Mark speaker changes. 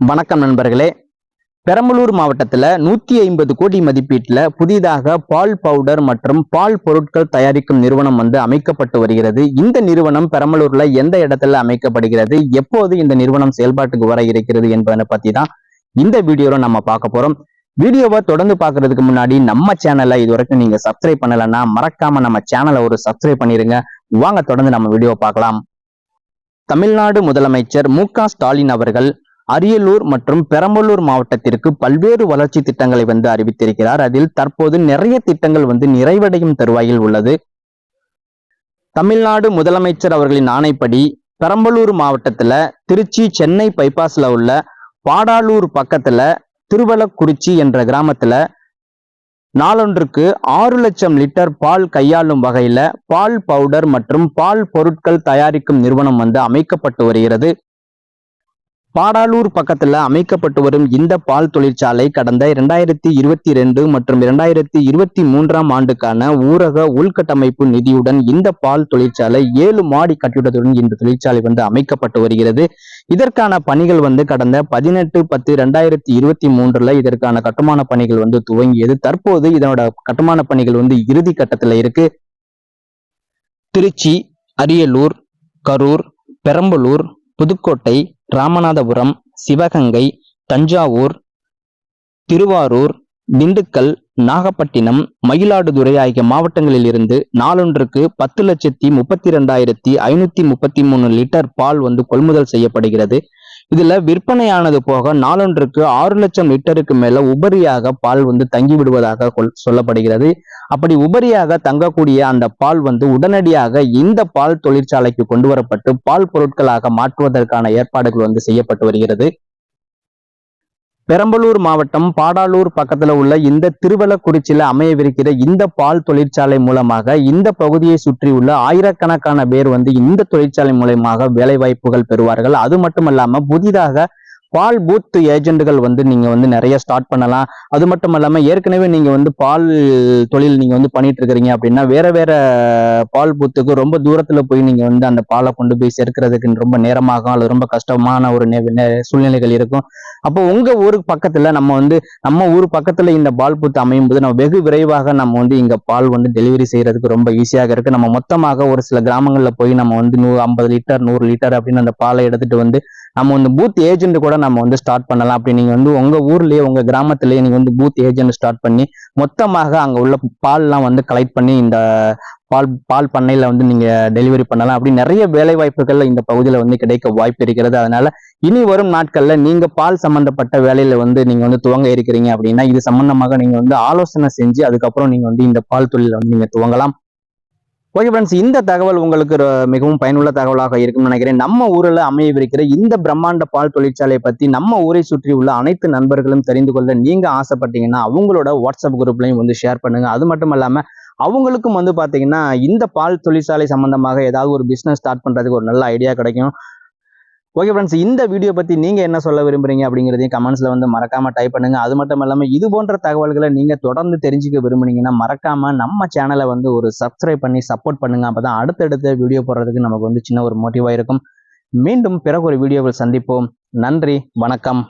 Speaker 1: வணக்கம் நண்பர்களே. பெரம்பலூர் மாவட்டத்தில் நூத்தி ஐம்பது கோடி மதிப்பீட்டில் புதிதாக பால் பவுடர் மற்றும் பால் பொருட்கள் தயாரிக்கும் நிறுவனம் வந்து அமைக்கப்பட்டு வருகிறது. இந்த நிறுவனம் பெரம்பலூர்ல எந்த இடத்துல அமைக்கப்படுகிறது? எப்போது இந்த நிறுவனம் செயல்பாட்டுக்கு வர இருக்கிறது என்பதை பத்தி தான் இந்த வீடியோவில் நம்ம பார்க்க போறோம். வீடியோவை தொடர்ந்து பார்க்கிறதுக்கு முன்னாடி நம்ம சேனலை இது வரைக்கும் நீங்க சப்ஸ்கிரைப் பண்ணலைன்னா மறக்காம நம்ம சேனலை ஒரு சப்ஸ்கிரைப் பண்ணிடுங்க வாங்க தொடர்ந்து நம்ம வீடியோ பார்க்கலாம். தமிழ்நாடு முதலமைச்சர் மு ஸ்டாலின் அவர்கள் அரியலூர் மற்றும் பெரம்பலூர் மாவட்டத்திற்கு பல்வேறு வளர்ச்சி திட்டங்களை வந்து அறிவித்திருக்கிறார். அதில் தற்போது நிறைய திட்டங்கள் வந்து நிறைவடையும் தருவாயில் உள்ளது. தமிழ்நாடு முதலமைச்சர் அவர்களின் ஆணைப்படி பெரம்பலூர் மாவட்டத்துல திருச்சி சென்னை பைபாஸ்ல உள்ள பாடாலூர் பக்கத்துல திருவலக்குறிச்சி என்ற கிராமத்துல நாளொன்றுக்கு ஆறு லட்சம் லிட்டர் பால் கையாளும் வகையில பால் பவுடர் மற்றும் பால் பொருட்கள் தயாரிக்கும் நிறுவனம் வந்து அமைக்கப்பட்டு வருகிறது. பாடாலூர் பக்கத்துல அமைக்கப்பட்டு வரும் இந்த பால் தொழிற்சாலை கடந்த இரண்டாயிரத்தி இருபத்தி ரெண்டு மற்றும் இரண்டாயிரத்தி இருபத்தி மூன்றாம் ஆண்டுக்கான ஊரக உள்கட்டமைப்பு நிதியுடன் இந்த பால் தொழிற்சாலை ஏழு மாடி கட்டிடத்துடன் இந்த தொழிற்சாலை வந்து அமைக்கப்பட்டு வருகிறது. இதற்கான பணிகள் வந்து கடந்த பதினெட்டு பத்து இரண்டாயிரத்தி இருபத்தி மூன்றுல இதற்கான கட்டுமான பணிகள் வந்து துவங்கியது. தற்போது இதனோட கட்டுமான பணிகள் வந்து இறுதி கட்டத்துல இருக்கு. திருச்சி அரியலூர் கரூர் பெரம்பலூர் புதுக்கோட்டை ராமநாதபுரம் சிவகங்கை தஞ்சாவூர் திருவாரூர் திண்டுக்கல் நாகப்பட்டினம் மயிலாடுதுறை ஆகிய மாவட்டங்களில் இருந்து நாளொன்றுக்கு பத்து லட்சத்தி முப்பத்தி ரெண்டாயிரத்தி ஐநூத்தி முப்பத்தி மூணு லிட்டர் பால் வந்து கொள்முதல் செய்யப்படுகிறது. இதுல விற்பனையானது போக நாளொன்றுக்கு ஆறு லட்சம் லிட்டருக்கு மேல உபரியாக பால் வந்து தங்கி விடுவதாக சொல்லப்படுகிறது. அப்படி உபரியாக தங்கக்கூடிய அந்த பால் வந்து உடனடியாக இந்த பால் தொழிற்சாலைக்கு கொண்டு வரப்பட்டு பால் பொருட்களாக மாற்றுவதற்கான ஏற்பாடுகள் வந்து செய்யப்பட்டு வருகிறது. பெரம்பலூர் மாவட்டம் பாடாலூர் பக்கத்துல உள்ள இந்த திருவலக்குறிச்சியில அமையவிருக்கிற இந்த பால் தொழிற்சாலை மூலமாக இந்த பகுதியை சுற்றியுள்ள ஆயிரக்கணக்கான பேர் வந்து இந்த தொழிற்சாலை மூலமாக வேலை வாய்ப்புகள் பெறுவார்கள். அது மட்டும் இல்லாம புதிதாக பால் பூத் ஏஜென்ட்கள் வந்து நீங்கள் வந்து நிறைய ஸ்டார்ட் பண்ணலாம். அது மட்டும் இல்லாமல் ஏற்கனவே நீங்கள் வந்து பால் தொழில் நீங்கள் வந்து பண்ணிட்டு இருக்கிறீங்க அப்படின்னா வேற வேற பால் பூத்துக்கு ரொம்ப தூரத்தில் போய் நீங்கள் வந்து அந்த பாலை கொண்டு போய் சேர்க்கிறதுக்கு ரொம்ப நேரமாகும். அல்லது ரொம்ப கஷ்டமான ஒரு சூழ்நிலைகள் இருக்கும். அப்போ உங்கள் ஊருக்கு பக்கத்தில் நம்ம வந்து நம்ம ஊர் பக்கத்தில் இந்த பால் பூத்து அமையும் போது நம்ம வெகு விரைவாக நம்ம வந்து இங்கே பால் வந்து டெலிவரி செய்கிறதுக்கு ரொம்ப ஈஸியாக இருக்கு. நம்ம மொத்தமாக ஒரு சில கிராமங்களில் போய் நம்ம வந்து நூ ஐம்பது லிட்டர் நூறு லிட்டர் அப்படின்னு அந்த பாலை எடுத்துகிட்டு வந்து நம்ம வந்து பூத் ஏஜென்ட் கூட நம்ம வந்து ஸ்டார்ட் பண்ணலாம். அப்படி நீங்க வந்து உங்க ஊர்லயே உங்க கிராமத்திலேயே நீங்க வந்து பூத் ஏஜென்ட் ஸ்டார்ட் பண்ணி மொத்தமாக அங்க உள்ள பால்லாம் வந்து கலெக்ட் பண்ணி இந்த பால் பால் பண்ணையில வந்து நீங்க டெலிவரி பண்ணலாம். அப்படி நிறைய வேலை வாய்ப்புகள் இந்த பகுதியில வந்து கிடைக்க வாய்ப்பு இருக்கிறது. அதனால இனி வரும் நாட்கள்ல நீங்க பால் சம்பந்தப்பட்ட வேலையில வந்து நீங்க வந்து துவங்க இருக்கிறீங்க அப்படின்னா இது சம்பந்தமாக நீங்க வந்து ஆலோசனை செஞ்சு அதுக்கப்புறம் நீங்க வந்து இந்த பால் தொழில வந்து நீங்க துவங்கலாம். ஓகே ஃப்ரெண்ட்ஸ் இந்த தகவல் உங்களுக்கு மிகவும் பயனுள்ள தகவலாக இருக்கும்னு நினைக்கிறேன். நம்ம ஊரில் அமையவிருக்கிற இந்த பிரம்மாண்ட பால் தொழிற்சாலையை பற்றி நம்ம ஊரை சுற்றி உள்ள அனைத்து நண்பர்களும் தெரிந்து கொள்ள நீங்கள் ஆசைப்பட்டீங்கன்னா அவங்களோட வாட்ஸ்அப் குரூப்லையும் வந்து ஷேர் பண்ணுங்கள் அது மட்டும் இல்லாமல் அவங்களுக்கும் வந்து பார்த்தீங்கன்னா இந்த பால் தொழிற்சாலை சம்பந்தமாக ஏதாவது ஒரு பிஸ்னஸ் ஸ்டார்ட் பண்ணுறதுக்கு ஒரு நல்ல ஐடியா கிடைக்கும். ஓகே ஃப்ரெண்ட்ஸ் இந்த வீடியோ பற்றி நீங்கள் என்ன சொல்ல விரும்புறீங்க அப்படிங்கிறதையும் கமெண்ட்ஸில் வந்து மறக்காமல் டைப் பண்ணுங்கள் அது மட்டும் இல்லாமல் இது போன்ற தகவல்களை நீங்கள் தொடர்ந்து தெரிஞ்சுக்க விரும்புனீங்கன்னா மறக்காமல் நம்ம சேனலை வந்து ஒரு சப்ஸ்கிரைப் பண்ணி சப்போர்ட் பண்ணுங்க. அப்பதான் அடுத்தடுத்த வீடியோ போடுறதுக்கு நமக்கு வந்து சின்ன ஒரு மோட்டிவாக இருக்கும். மீண்டும் பிறகு ஒரு வீடியோவில் சந்திப்போம். நன்றி வணக்கம்.